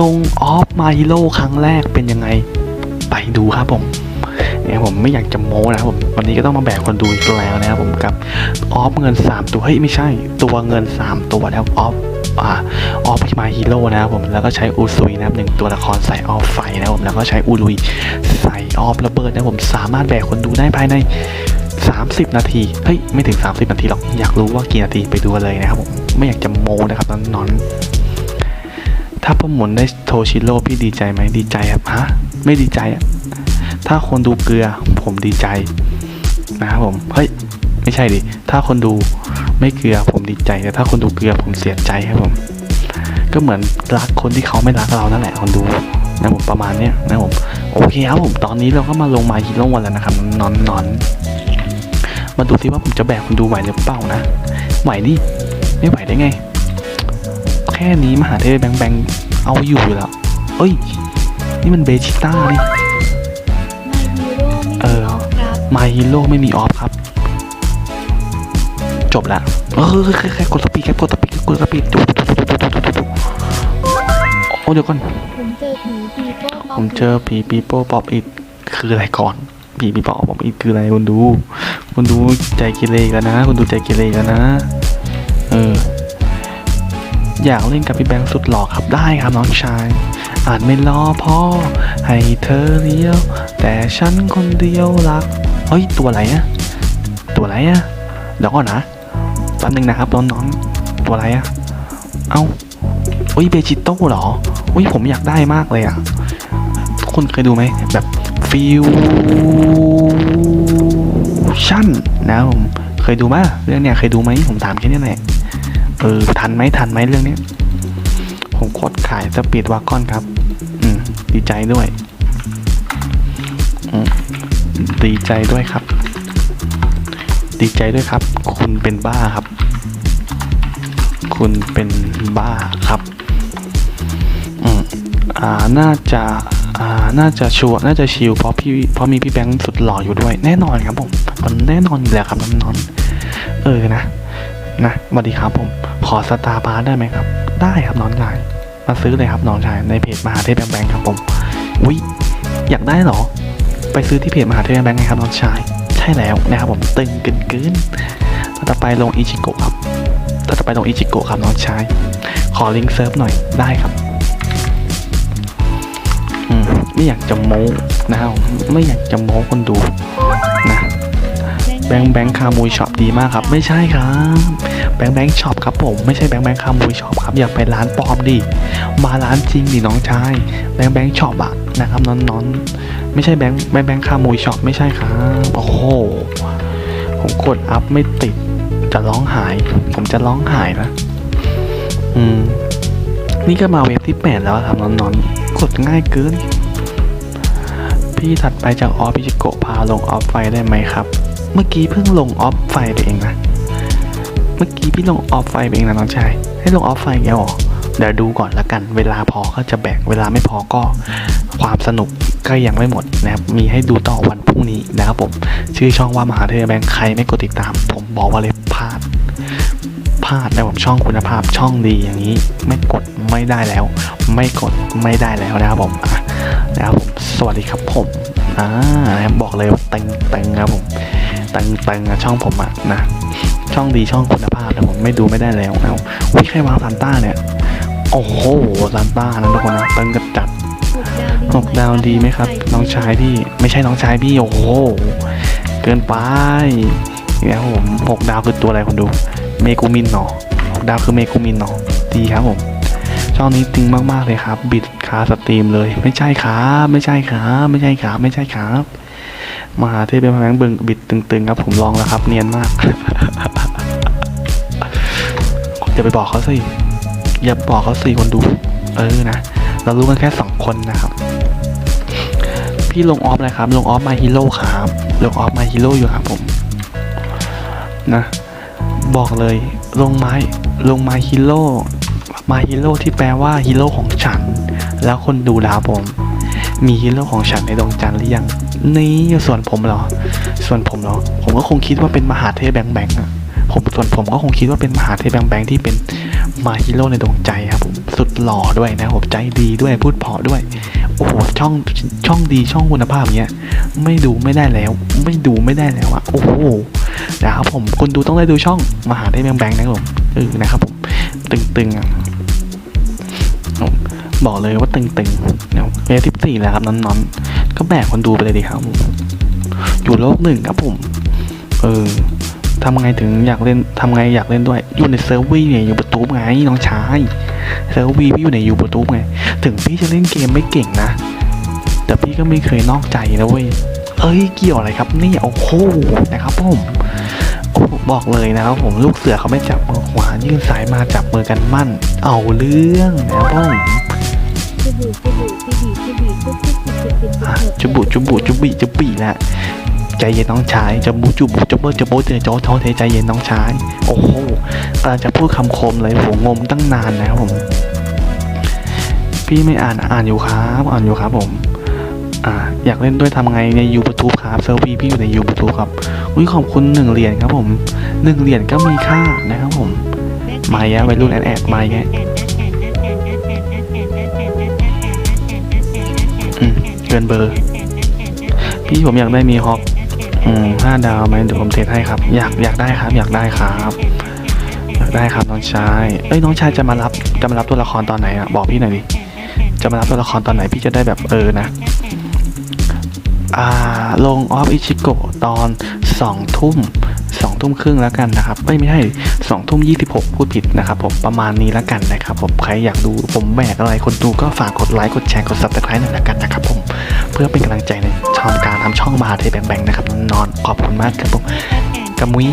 ลงออฟมาฮิโร่ครั้งแรกเป็นยังไงไปดูครับผมเนี่ยผมไม่อยากจะโม้นะครับผมวันนี้ก็ต้องมาแบกคนดูอีกแล้วนะครับผมกับออฟเงิน 3 ตัวเฮ้ยไม่ใช่ ตัวเงิน 3 ตัวนะครับออฟออฟมาฮีโร่นะครับผมแล้วก็ใช้อูซุยนะครับหนึ่งตัวละครใส่ออฟไฟนะครับผมแล้วก็ใช้อูลุยใส่ออฟระเบิดนะครับผมสามารถแบกคนดูได้ภายใน 30 นาที เฮ้ย ไม่ถึง 30 นาทีหรอก อยากรู้ว่ากี่นาทีไปดูเลยนะครับผม ไม่อยากจะโม้นะครับนอน ถ้าผมหมุนได้โทชิโร่พี่ดีใจไหมดีใจครับฮะไม่ดีใจอะถ้าคนดูเกลือผมดีใจนะครับผมเฮ้ยไม่ใช่ดิถ้าคนดูไม่เกลือผมดีใจแต่ถ้าคนดูเกลือผมเสียใจครับผม ก็เหมือนรักคนที่เขาไม่รักเรานั่นแหละคนดูนะผมประมาณเนี้ยนะผมโอเคครับผมตอนนี้เราก็มาลงมาฮีโร่วันแล้วนะครับนอนนอนมาดูซิว่าผมจะแบกคนดูไหวหรือเปล่านะไหวดิไม่ไหวได้ไง ค่นี้มหาเทพแบงแบงเอาอยู่แล้วเอ้ย นี่มันเบจิต้านี่ เออมาฮีโร่ไม่มีออฟครับ จบละเออแค่แค่กดสปีดแค่กดสปีดกดสปีดโอ้เดี๋ยวก่อนผมเจอผีปีโป้ผมเจอผีปีโป้ป๊อปอิดคืออะไรก่อนผีปีโป้ป๊อปอิดคืออะไรคุณดู คุณดูใจกิเลกันนะ คุณดูใจกิเลกันนะ เออ อยากเล่นกับพี่แบงค์สุดหล่อครับได้ครับน้องชาย อาจไม่รอพ่อ ให้เธอเลี้ยว แต่ฉันคนเดียวรักเฮ้ยตัวอะไรอะตัวอะไรอะเดี๋ยวก่อนนะแป๊บนึงนะครับน้องๆตัวอะไรอะเอ้าเฮ้ยเบจิโต้เหรอเฮ้ยผมอยากได้มากเลยอะทุกคนเคยดูไหมแบบฟิวชั่นนะผมเคยดูไหมเรื่องเนี้ยเคยดูไหมผมถามแค่นี้แหละ เออทันไหมทันไหมเรื่องนี้ ผมกดขายสปีดวากอนครับ อืม ดีใจด้วยดีใจด้วยครับ ดีใจด้วยครับ คุณเป็นบ้าครับ คุณเป็นบ้าครับ อืมอ่า น่าจะ อ่า น่าจะชัวน่าจะชิลเพราะพี่ เพราะมีพี่แบงค์สุดหล่ออยู่ด้วย แน่นอนครับผม มันแน่นอนอยู่แล้วครับน้องๆเออ นะ นะสวัสดีครับผม ขอสตาร์บาร์ได้ไหมครับ ได้ครับน้องชาย มาซื้อเลยครับน้องชาย ในเพจมหาเทพแบงค์แบงครับผมวิอยากได้เหรอ ไปซื้อที่เพจมหาเทพแบงค์แบงไงครับน้องชาย ใช่แล้วนะครับผมตึงกึนกึนต่อไปลงอิจิโกะครับต่อไปลงอิจิโกะครับน้องชาย ขอลิงก์เซิร์ฟหน่อยได้ครับอืมไม่อยากจะโม้นะครับไม่อยากจะโม้คนดู แบงค์แบงค์คามุยช็อปดีมากครับ ไม่ใช่ครับ แบงค์แบงค์ช็อปครับผมไม่ใช่แบงค์แบงค์คามุยช็อปครับอย่าไปร้านปลอมดิมาร้านจริงดิน้องชายแบงค์แบงค์ช็อปอะนะครับน้อนนอนไม่ใช่แบงค์แบงค์แบงค์คามุยช็อปไม่ใช่ครับโอ้โหผมกดอัพไม่ติดจะร้องหาย ผมจะร้องหายนะอืมนี่ก็มาเว็บที่แปดแล้วครับน้อนนอนกดง่ายเกินพี่ถัดไปจากออฟพิจิโกพาลงออฟไฟได้ไหมครับ เมื่อกี้เพิ่งลงออฟไฟไปเองนะ เมื่อกี้พี่ลงออฟไฟไปเองนะน้องชาย ให้ลงออฟไฟแกหรอ เดี๋ยวดูก่อนละกัน เวลาพอก็จะแบกเวลาไม่พอก็ความสนุกก็ยังไม่หมดนะครับ มีให้ดูต่อวันพรุ่งนี้นะครับผม ชื่อช่องว่ามหาเทพแบงค์ใครไม่กดติดตาม ผมบอกว่าเลยพลาดพลาดนะผมช่องคุณภาพช่องดีอย่างนี้ ไม่กดไม่ได้แล้ว ไม่กดไม่ได้แล้วนะครับผมนะครับผมสวัสดีครับผมอ่านะบอกเลยว่าเต็งเต็งครับผม ต็งเต็งอะช่องผมอะนะช่องดีช่องคุณภาพแต่ผมไม่ดูไม่ได้แล้วนะวิใครวางซานต้าเนี่ย โอ้โหซานต้านะทุกคนนะต็งกระจัดหกดาวดีไหมครับ น้องชายพี่ไม่ใช่น้องชายพี่โอ้โหเกินไปเนี่ยผมหกดาวคือตัวอะไรคนดู เมกูมินเนาะหกดาวคือเมกูมินเนาะดีครับผมช่องนี้ตึงมากๆเลยครับ บิดคาสตรีมเลย ไม่ใช่ครับไม่ใช่ครับไม่ใช่ครับไม่ใช่ครับ มหาเทพเป็นพลังเบิงบิดตึงๆครับ ผมลองแล้วครับ เนียนมากอย่าไปบอกเขาสิ อย่าบอกเขาสิคนดู เออนะ เรารู้กันแค่สองคนนะครับ พี่ลงออฟอะไรครับ ลงออฟมาฮีโร่ครับ ลงออฟมาฮีโร่อยู่ครับผม นะ บอกเลย ลงไม้ ลงมาฮีโร่ มาฮีโร่ที่แปลว่าฮีโร่ของฉัน แล้วคนดูดาวผม มีฮีโร่ของฉันในดวงจันทร์หรือยัง นี่ส่วนผมเหรอ ส่วนผมเหรอ ผมก็คงคิดว่าเป็นมหาเทพแบงแบงอะผมส่วนผมก็คงคิดว่าเป็นมหาเทพแบงแบงที่เป็นมาฮีโร่ในดวงใจครับผมสุดหล่อด้วยนะผมใจดีด้วยพูดเพาะด้วย โอ้โหช่องช่องดีช่องคุณภาพเงี้ยไม่ดูไม่ได้แล้ว ไม่ดูไม่ได้แล้วอะโอ้โหนะครับผมคุณดูต้องได้ดูช่องมหาเทพแบงแบงนะครับผมเออนะครับผมตึงๆอะ บอกเลยว่าตึงๆเนี่ยเอทิปสี่แล้วครับนอนๆก็แบกคนดูไปเลยดีครับอยู่โลกหนึ่งครับผม เออทำไงถึงอยากเล่นทำไงอยากเล่นด้วย อยู่ในเซิร์ฟวีเนี่ยอยู่ประตูไงน้องชายเซิร์ฟวีพี่อยู่ในอยู่ประตูไง ถึงพี่จะเล่นเกมไม่เก่งนะ แต่พี่ก็ไม่เคยนอกใจนะเว้ยเอ้ยเกี่ยวอะไรครับนี่โอ้โหนะครับผมโอ้บอกเลยนะครับผมลูกเสือเขาไม่จับมือขวายื่นสายมาจับมือกันมั่น เอาเรื่องนะครับผม จุบุจุบุจุบีจุบีจุบุจุบุจุบุอะจุบุจุบุจุบิจุบิแล้วใจเย็นน้องชายจะบูจุบุจะเบิจะโบเจอโจโทเทใจเย็นน้องชาย โอ้โหกำลังจะพูดคำคมเลยผมงงตั้งนานนะครับผม พี่ไม่อ่านอ่านอยู่ครับ อ่านอยู่ครับผมอ่าอยากเล่นด้วยทำไงในยูทูบครับเซอร์วีพี่อยู่ในยูทูบครับอุ้ยขอบคุณหนึ่งเหรียญครับผมหนึ่งเหรียญก็มีค่านะครับผม มาแยะวัยรุ่นแอดแอดมาแย เกินเบอร์ พี่ผมอยากได้มีฮอปอืมห้าดาวไหมเดี๋ยวผมเทสให้ครับ อยากอยากได้ครับ อยากได้ครับ อยากได้ครับน้องชายเอ้ยน้องชายจะมารับจะมารับตัวละครตอนไหนอะบอกพี่หน่อยดิจะมารับตัวละครตอนไหนพี่จะได้แบบเออนะอ่าลงออฟอิชิโกะตอนสองทุ่ม สองทุ่มครึ่งแล้วกันนะครับไม่ไม่ใช่สองทุ่มยี่สิบหกพูดผิดนะครับผมประมาณนี้แล้วกันนะครับผมใครอยากดูผมแบกอะไรคนดูก็ฝากกดไลค์กดแชร์กดซับสไครต์หน่อยแล้วกันนะครับผมเพื่อเป็นกำลังใจในช่องการทำช่องมาเทแบงแบงนะครับนอนขอบคุณมากครับผมกมุ้ย